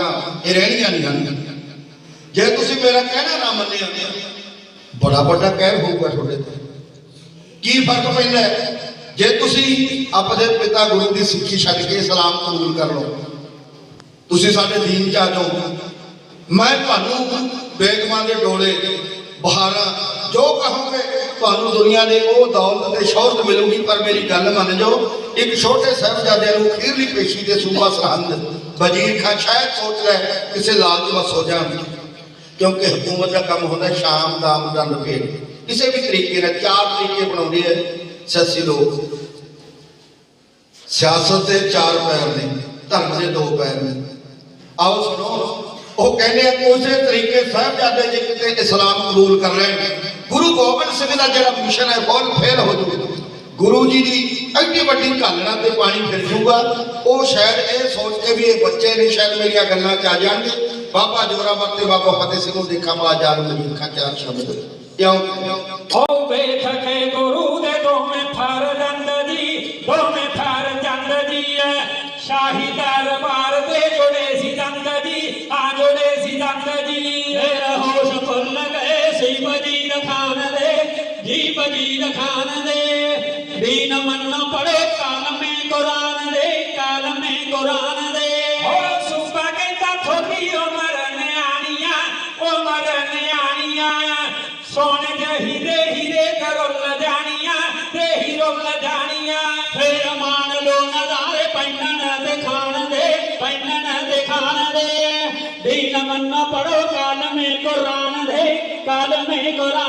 ਆਦਤਾਂ ਇਹ ਰਹਿਣੀਆਂ ਨਹੀਂ ਹਨ ਜੇ ਤੁਸੀਂ ਮੇਰਾ ਕਹਿਣਾ ਨਾ ਮੰਨਿਆ, ਬੜਾ ਵੱਡਾ ਕਹਿਰ ਹੋਊਗਾ ਤੁਹਾਡੇ ਤੇ। ਕੀ ਫ਼ਰਕ ਪੈਂਦਾ ਜੇ ਤੁਸੀਂ ਆਪਣੇ ਪਿਤਾ ਗੁਰੂ ਦੀ ਸਿੱਖੀ ਛੱਡ ਕੇ ਇਸਲਾਮ ਕਬੂਲ ਕਰ ਲਓ, ਤੁਸੀਂ ਸਾਡੇ ਦੀਨ ਚ ਆ ਜਾਓ। ਮੈਂ ਤੁਹਾਨੂੰ ਬੇਗਮਾਂ ਦੇ ਡੋਲੇ, ਬਹਾਰਾਂ, ਜੋ ਕਹੋਗੇ, ਤੁਹਾਨੂੰ ਦੁਨੀਆ ਦੇ ਉਹ ਦੌਲਤ ਤੇ ਸ਼ੌਹਰਤ ਮਿਲੂਗੀ, ਪਰ ਮੇਰੀ ਗੱਲ ਮੰਨ ਜਾਓ, ਇੱਕ ਛੋਟੇ ਸਾਹਿਬਜ਼ਾਦਿਆਂ ਨੂੰ ਅਖੀਰਲੀ ਪੇਸ਼ੀ ਦੇ ਸੂਬਾ ਸਰਹੰਦ वज़ीर खान शायद सोच रहा है किसी लालच बस हो जाए। क्योंकि हुकूमत का कम होता शाम, दाम का लपेट किसी भी तरीके ने चार तरीके बनाने हैं सियासी लोग। सियासत के चार पैर ने, धर्म के दो पैर ने। आओ सुनो, वो कहने उस तरीके साहबजादे जो कितने इस्लाम कबूल कर रहे हैं। गुरु गोबिंद सिंह का जो मिशन है बहुत फेल हो जाए गुरु जी की ਐਡੀ ਵੱਡੀ ਘਾਲਣਾ ਤੇ ਪਾਣੀ ਫਿਰ ਜੂਗਾ ਉਹ ਸ਼ਾਇਦ ਇਹ ਸੋਚ ਕੇ ਵੀ ਇਹ ਬੱਚੇ ਨੇ ਸ਼ਾਇਦ ਮੇਰੀਆਂ ਗੱਲਾਂ 'ਚ ਆ ਜਾਣਗੇ ਬਾਬਾ ਜੋਰਾਵਰ ਤੇ ਬਾਬਾ ਫਤਿਹ ਸਿੰਘ ਨੂੰ ਦੇਖਾਂ ਮਾ ਜਾਨ ਮਜੀਦ ਖਾਂ ਚਾਰ ਸ਼ਬਦ ਕਿਉਂ ਹੋ ਵੇਖ ਕੇ ਗੁਰੂ ਦੇ ਦੋਵੇਂ ਫਰ ਜੰਦ ਜੀ ਦੋਵੇਂ ਫਰ ਜੰਦ ਜੀ ਐ ਸ਼ਾਹੀ ਦਰਬਾਰ ਦੇ ਜੁੜੇ ਸੀ ਜੰਦ ਜੀ ਆ ਜੁੜੇ ਸੀ ਜੰਦ ਜੀ ਫੇਰ ਹੋਸ਼ ਭੁੱਲ ਗਏ ਸੀ ਵਜ਼ੀਰ ਖਾਨ ਦੇ ਜੀ ਵਜ਼ੀਰ ਖਾਨ ਦੇ ਦੀਨ ਮੰਨ ਪੜੋ ਕਾਲਮੇ ਕੁਰਾਨ ਦੇ ਕਾਲਮੇ ਕੁਰਾਨ ਦੇ ਹੋ ਸੁਬਾ ਕਹਿੰਦਾ ਥੋੜੀ ਉਮਰ ਨਿਆਣੀਆਂ ਉਮਰ ਨਿਆਣੀਆਂ ਸੋਨੇ ਦੇ ਹੀਰੇ ਹੀਰੇ ਕਰੁੱਲ ਜਾਣੀਆਂ ਤੇ ਹੀਰੁੱਲ ਜਾਣੀਆਂ ਫੇਰ ਮਾਨ ਲੋ ਨਜ਼ਾਰੇ ਪੈਨਣ ਦੇ ਖਾਣ ਦੇ ਪੈਨਣ ਦੇ ਖਾਣ ਦੇ ਦੀਨ ਮੰਨ ਪੜੋ ਕਾਲਮੇ ਕੁਰਾਨ ਦੇ ਕਾਲਮੇ ਕੁਰਾਨ ਦੇ ਛੱਡ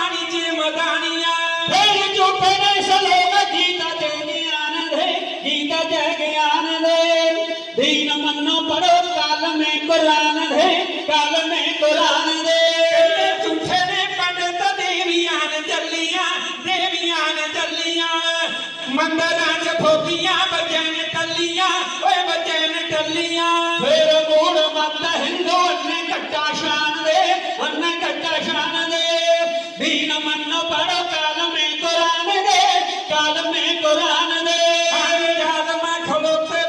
वाणिज्य मदानिया में कुरान में कुरान दे झूठे ने चलिया देवियाँ ने चलिया मंदिर च फोकिया तलिया ओए मीनो मनो पढ़ो काल में कुरान दे काल में कुरान दे हर जग में खलोते